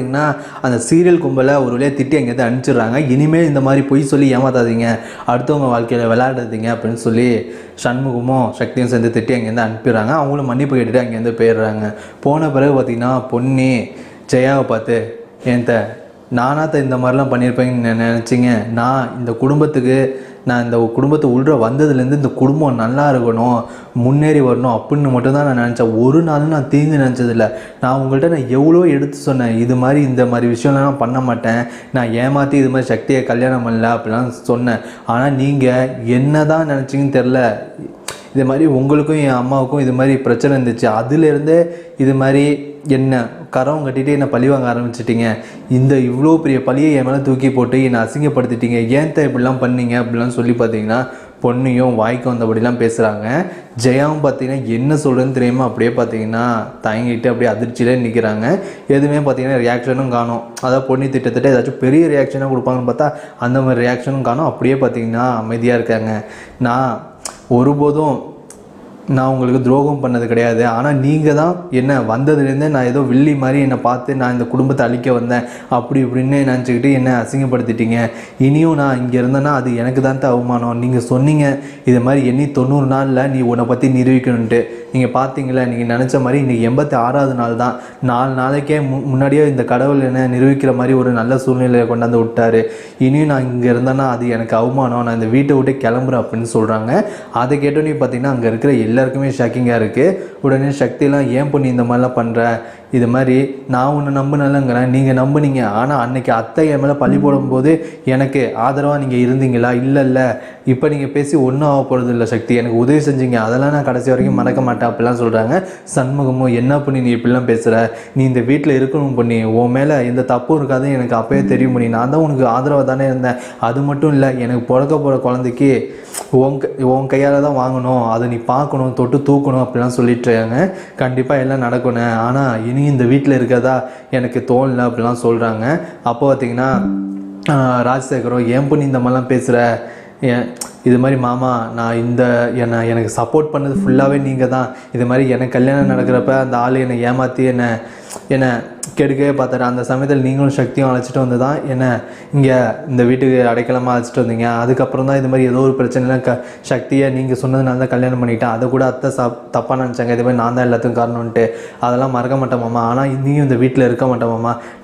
பார்த்தீங்கன்னா அந்த சீரியல் கும்பலை ஒரு வழியாக திட்டி அங்கேருந்து அனுப்பிச்சிடுறாங்க. இனிமேல் இந்த மாதிரி பொய் சொல்லி ஏமாத்தாதீங்க. அடுத்தவங்க வாழ்க்கையில் விளையாடாதீங்க அப்படின்னு சொல்லி சண்முகமும் சக்தியும் சேர்ந்து திட்டி அங்கேருந்து அனுப்பிடுறாங்க. அவங்களும் மன்னிப்பு கேட்டுட்டு அங்கேருந்து போயிடுறாங்க. போன பிறகு பார்த்தீங்கன்னா பொன்னி ஜெயாவை பார்த்து என்கிட்ட நானாத்த இந்த மாதிரிலாம் பண்ணியிருப்பேன்னு நினச்சிங்க. நான் இந்த குடும்பத்துக்கு நான் இந்த குடும்பத்தை உள்ள வந்ததுலேருந்து இந்த குடும்பம் நல்லா இருக்கணும் முன்னேறி வரணும் அப்படின்னு மட்டும்தான் நான் நினச்சேன். ஒரு நாள் நான் தீர்ந்து நினச்சதில்ல. நான் உங்கள்கிட்ட நான் எவ்வளோ எடுத்து சொன்னேன். இது மாதிரி இந்த மாதிரி விஷயம்லாம் நான் பண்ண மாட்டேன். நான் ஏமாற்றி இது மாதிரி சக்தியை கல்யாணம் பண்ணல அப்படிலாம் சொன்னேன். ஆனால் நீங்கள் என்ன தான் நினச்சிங்கன்னு தெரில இது மாதிரி உங்களுக்கும் என் அம்மாவுக்கும் இது மாதிரி பிரச்சனை இருந்துச்சு. அதுலேருந்தே இது மாதிரி என்ன கரம் கட்டிட்டு என்னை பழி வாங்க ஆரம்பிச்சிட்டிங்க? இந்த இவ்வளோ பெரிய பழியை என் மேலே தூக்கி போட்டு என்னை அசிங்கப்படுத்திட்டீங்க. ஏன் தான் இப்படிலாம் பண்ணீங்க அப்படிலாம் சொல்லி பார்த்தீங்கன்னா பொண்ணையும் வாய்க்கு வந்தபடிலாம் பேசுகிறாங்க ஜெயாவும் பார்த்தீங்கன்னா என்ன சொல்கிறேன்னு தெரியுமா அப்படியே பார்த்தீங்கன்னா தயங்கிட்டு அப்படியே அதிர்ச்சியிலே நிற்கிறாங்க எதுவுமே பார்த்தீங்கன்னா ரியாக்ஷனும் காணும். அதாவது பொண்ணு திட்டத்தட்ட ஏதாச்சும் பெரிய ரியாக்ஷனாக கொடுப்பாங்கன்னு பார்த்தா அந்த மாதிரி ரியாக்ஷனும் காணும். அப்படியே பார்த்தீங்கன்னா அமைதியாக இருக்காங்க. நான் ஒருபோதும் நான் உங்களுக்கு துரோகம் பண்ணது கிடையாது. ஆனால் நீங்கள் தான் என்ன வந்ததுலேருந்தே நான் ஏதோ வில்லி மாதிரி என்னை பார்த்து நான் இந்த குடும்பத்தை அழிக்க வந்தேன். அப்படி இப்படின்னு நினச்சிக்கிட்டு என்னை அசிங்கப்படுத்திட்டீங்க. இனியும் நான் இங்கே இருந்தேன்னா அது எனக்கு தான் அவமானம். நீங்கள் சொன்னீங்க இது மாதிரி எண்ணி தொண்ணூறு நாளில் நீ உன்னை பற்றி நிரூபிக்கணுன்ட்டு நீங்கள் பார்த்தீங்களா நீங்கள் நினச்ச மாதிரி இன்றைக்கி எண்பத்தி ஆறாவது நாள் தான். நாலு நாளைக்கே மு முன்னாடியே இந்த கடவுள் என்ன நிரூபிக்கிற மாதிரி ஒரு நல்ல சூழ்நிலையை கொண்டாந்து விட்டார். இனியும் நான் இங்கே இருந்தேன்னா அது எனக்கு அவமானம். நான் இந்த வீட்டை விட்டு கிளம்புறேன் அப்படின்னு சொல்கிறாங்க அதை கேட்டோன்னே பார்த்தீங்கன்னா அங்கே இருக்கிற எல்லாருக்குமே ஷாக்கிங்காக இருக்குது உடனே சக்தியெல்லாம் ஏன் பொண்ணு இந்த மாதிரிலாம் பண்ணுற இது மாதிரி நான் ஒன்று நம்பினலங்கிறேன் நீங்கள் நம்புனீங்க. ஆனால் அன்னைக்கு அத்தை என் மேலே பழி போடும்போது எனக்கு ஆதரவாக நீங்கள் இருந்தீங்களா? இல்லை இல்லை இப்போ நீங்கள் பேசி ஒன்றும் ஆக போகிறது இல்லை சக்தி. எனக்கு உதவி செஞ்சீங்க. அதெல்லாம் நான் கடைசி வரைக்கும் மறக்க மாட்டேன். அப்படிலாம் சொல்கிறாங்க சண்முகமும் என்ன பண்ணி நீ இப்படிலாம் பேசுகிற நீ இந்த வீட்டில் இருக்கணும் பண்ணி உன் மேலே எந்த தப்பும் இருக்காது. எனக்கு அப்போயே தெரியும் பண்ணி நான் தான் உனக்கு ஆதரவாக தானே இருந்தேன். அது மட்டும் இல்லை எனக்கு பிறக்க போகிற குழந்தைக்கு உன் உன் கையால் தான் வாங்கணும். அதை நீ பார்க்கணும் தொட்டு தூக்கணும் அப்படிலாம் சொல்லிட்டுருக்காங்க கண்டிப்பாக எல்லாம் நடக்கணும். ஆனால் இனி நீ இந்த வீட்டில் இருக்கிறதா எனக்கு தோணல அப்படிலாம் சொல்கிறாங்க அப்போ பார்த்தீங்கன்னா ஆஹ், ராஜசேகரம் ஏன் பண்ணி இந்த மாதிரிலாம் பேசுகிற ஏன் இது மாதிரி மாமா நான் இந்த என்னை எனக்கு சப்போர்ட் பண்ணது ஃபுல்லாகவே நீங்கள் தான் இது மாதிரி எனக்கு கல்யாணம் நடக்கிறப்ப அந்த ஆள் என்னை ஏமாற்றி என்னை என்னை கெடுக்கவே பார்த்தாரு. அந்த சமயத்தில் நீங்களும் சக்தியும் அழைச்சிட்டு வந்து தான் என்னை இங்கே இந்த வீட்டுக்கு அடைக்கலமாக அழைச்சிட்டு வந்தீங்க. அதுக்கப்புறம் தான் இது மாதிரி ஏதோ ஒரு பிரச்சனைலாம் க சக்தியை நீங்கள் சொன்னதுனால தான் கல்யாணம் பண்ணிட்டேன். அதை கூட அத்தை சா தப்பாக நினச்சாங்க. இது மாதிரி நான் தான் எல்லாத்துக்கும் காரணம்ன்ட்டு. அதெல்லாம் மறக்க மாட்டேன் ஆனால் நீயும் இந்த வீட்டில் இருக்க மாட்டேன்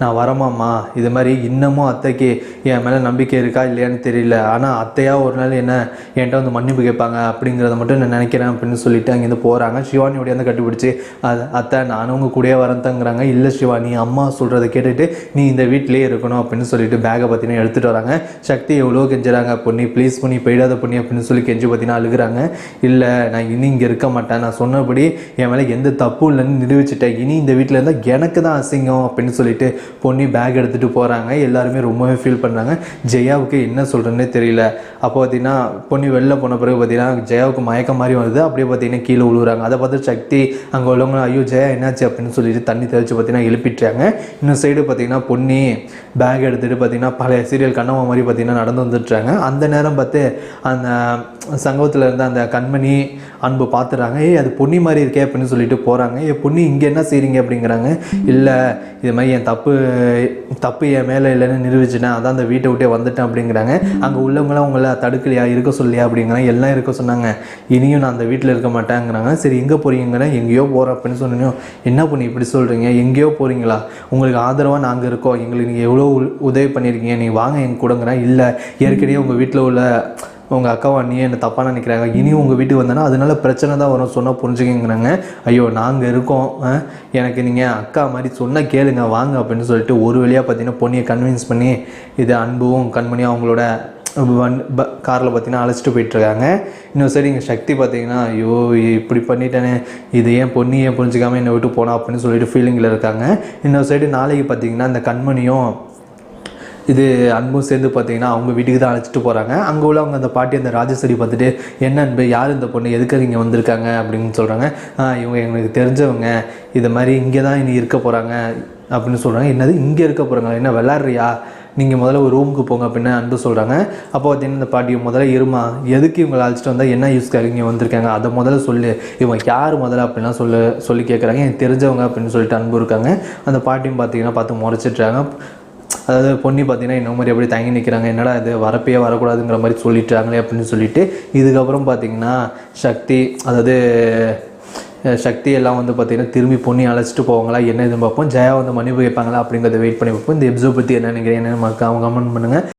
நான் வரமாம்மா இது மாதிரி இன்னமும் அத்தைக்கு என் மேலே நம்பிக்கை இருக்கா இல்லையான்னு தெரியல. ஆனால் அத்தையாக ஒரு நாள் என்ன என்கிட்ட வந்து மன்னிப்பு கேட்பாங்க. அப்படிங்கிறத மட்டும் நான் நினைக்கிறேன் அப்படின்னு சொல்லிட்டு அங்கேருந்து போகிறாங்க சிவானியோடைய வந்து கண்டுபிடிச்சி அது அத்தை நானும் உங்கள் கூடயே வரந்தங்கிறாங்க இல்லை சிவானி நீ அம்மா சொல்கிறத கேட்டுட்டு நீ இந்த வீட்டிலேயே இருக்கணும் அப்படின்னு சொல்லிட்டு பேக்கை பார்த்தீங்கன்னா எடுத்துகிட்டு வராங்க. சக்தி எவ்வளோ கெஞ்சுறாங்க பொண்ணி ப்ளீஸ் பண்ணி போயிடாத பொண்ணி அப்படின்னு சொல்லி கெஞ்சு பார்த்தீங்கன்னா அழுகுறாங்க. இல்லை நான் இனி இங்கே இருக்க மாட்டேன். நான் சொன்னபடி என் மேலே எந்த தப்பும் இல்லைன்னு நிரூபிச்சிட்டேன். இனி இந்த வீட்டில் இருந்தால் எனக்கு தான் அசிங்கம் அப்படின்னு சொல்லிட்டு பொண்ணி பேக் எடுத்துகிட்டு போகிறாங்க எல்லாருமே ரொம்பவே ஃபீல் பண்ணுறாங்க ஜெயாவுக்கு என்ன சொல்கிறேன்னே தெரியல. அப்போ பார்த்தீங்கன்னா பொண்ணி வெளில போன பிறகு பார்த்தீங்கன்னா ஜெயாவுக்கு மயக்கம் மாதிரி வருது. அப்படியே பார்த்தீங்கன்னா கீழே விழுவுறாங்க அதை பார்த்து சக்தி அங்கே உள்ளவங்க ஐயோ ஜெயா என்னாச்சு? அப்படின்னு சொல்லிட்டு தண்ணி தெளிச்சு பார்த்தீங்கன்னா எழுப்பிட்டாங்க இன்னும் சைடு பார்த்தீங்கன்னா பொன்னி பேக் எடுத்துகிட்டு பார்த்தீங்கன்னா பழைய சீரியல் கண்ணம்மா மாதிரி பார்த்தீங்கன்னா நடந்து வந்துட்டுறாங்க. அந்த நேரம் பார்த்து அந்த சங்கத்தில் இருந்த அந்த கண்மணி அன்பு பார்த்துறாங்க ஏய் அது பொன்னி மாதிரி இருக்கே அப்படின்னு சொல்லிட்டு போகிறாங்க ஏ பொன்னி இங்கே என்ன செய்கிறீங்க அப்படிங்கிறாங்க. இல்லை இது மாதிரி என் தப்பு தப்பு என் மேலே இல்லைன்னு நிரூபிச்சிட்டேன். அதான் அந்த வீட்டை விட்டே வந்துட்டேன் அப்படிங்கிறாங்க. அங்கே உள்ளவங்களாம் உங்களை தடுக்கலையா இருக்க சொல்லியா அப்படிங்கிறாங்க. எல்லாம் இருக்க சொன்னாங்க. இனியும் நான் அந்த வீட்டில் இருக்க மாட்டேங்கிறாங்க. சரி எங்கே போறீங்கிறேன் எங்கேயோ போகிறேன் அப்படின்னு சொன்னோம் என்ன பண்ணி இப்படி சொல்கிறீங்க எங்கேயோ போகிறீங்க ஓகேங்களா உங்களுக்கு ஆதரவாக நாங்கள் இருக்கோம். எங்களுக்கு நீங்கள் எவ்வளோ உ- உதவி பண்ணியிருக்கீங்க. நீங்கள் வாங்க எங்கள் கூடங்கிறேன் இல்லை ஏற்கனவே உங்கள் வீட்டில் உள்ள உங்கள் அக்காவும் அண்ணியும் என்னை தப்பாக நினைக்கிறாங்க? இனி உங்கள் வீட்டுக்கு வந்தேன்னா அதனால பிரச்சனை தான் வரும். சொன்னால் புரிஞ்சுக்கங்கிறாங்க. ஐயோ நாங்கள் இருக்கோம். ஆ, எனக்கு நீங்கள் அக்கா மாதிரி சொன்னால் கேளுங்க. வாங்க அப்படின்னு சொல்லிட்டு ஒரு வழியாக பார்த்தீங்கன்னா பொண்ணியை கன்வின்ஸ் பண்ணி இது அன்பும் கண்மணியும் அவங்களோட வண் ப காரில் பார்த்தீங்கன்னா அழைச்சிட்டு போயிட்டுருக்காங்க. இன்னொரு சைடு இங்கே சக்தி பார்த்தீங்கன்னா ஐயோ இப்படி பண்ணிட்டேனே இது ஏன் பொண்ணு ஏன் புரிஞ்சிக்காமல் என்னை விட்டு போனா அப்படின்னு சொல்லிட்டு ஃபீலிங்கில் இருக்காங்க. இன்னொரு சைடு நாளைக்கு பார்த்தீங்கன்னா இந்த கண்மணியும் இது அன்பும் சேர்ந்து பார்த்தீங்கன்னா அவங்க வீட்டுக்கு தான் அழைச்சிட்டு போகிறாங்க அங்கே உள்ளவங்க அந்த பாட்டி அந்த ராஜேஸ்வரி பார்த்துட்டு என்ன அன்பு யார் இந்த பொண்ணு? எதுக்காக இங்கே வந்திருக்காங்க? அப்படின்னு சொல்கிறாங்க இவங்க எங்களுக்கு தெரிஞ்சவங்க. இது மாதிரி இங்கே தான் இனி இருக்க போகிறாங்க அப்படின்னு சொல்கிறாங்க என்னது இங்கே இருக்க போகிறாங்க என்ன விளாட்றியா நீங்கள் முதல்ல ஒரு ரூமுக்கு போங்க அப்படின்னு அன்பு சொல்கிறாங்க அப்போ பார்த்தீங்கன்னா இந்த பாட்டி முதல்ல இருமா எதுக்கு இவங்களை அழைச்சிட்டு வந்தால் என்ன யூஸ்க்காக இங்கே வந்திருக்காங்க? அதை முதல்ல சொல்லு. இவங்க யார் முதல்ல அப்படின்லாம் சொல்லு சொல்லி கேட்குறாங்க எனக்கு தெரிஞ்சவங்க அப்படின்னு சொல்லிட்டு அன்பு இருக்காங்க. அந்த பாட்டியும் பார்த்தீங்கன்னா பார்த்து முறைச்சிட்றாங்க. அதாவது பொண்ணி பார்த்தீங்கன்னா இன்னும் மாதிரி எப்படி தங்கி நிற்கிறாங்க என்னடா இது? வரப்பே வரக்கூடாதுங்கிற மாதிரி சொல்லிட்டாங்களே அப்படின்னு சொல்லிட்டு இதுக்கப்புறம் பார்த்தீங்கன்னா சக்தி அதாவது சக்தியெல்லாம் சக்தி எல்லாம் வந்து பார்த்தீங்கன்னா திரும்பி பொண்ணி அழைச்சிட்டு போவாங்களா? என்ன இதுன்னு பார்ப்போம் ஜெயா வந்து மன்னிப்பு கேட்பாங்களா? அப்படிங்கிறத வெயிட் பண்ணி பார்ப்போம். இந்த எபிசோட் பற்றி என்ன நினைக்கிறேன் என்ன அவங்க கமெண்ட் பண்ணுங்கள்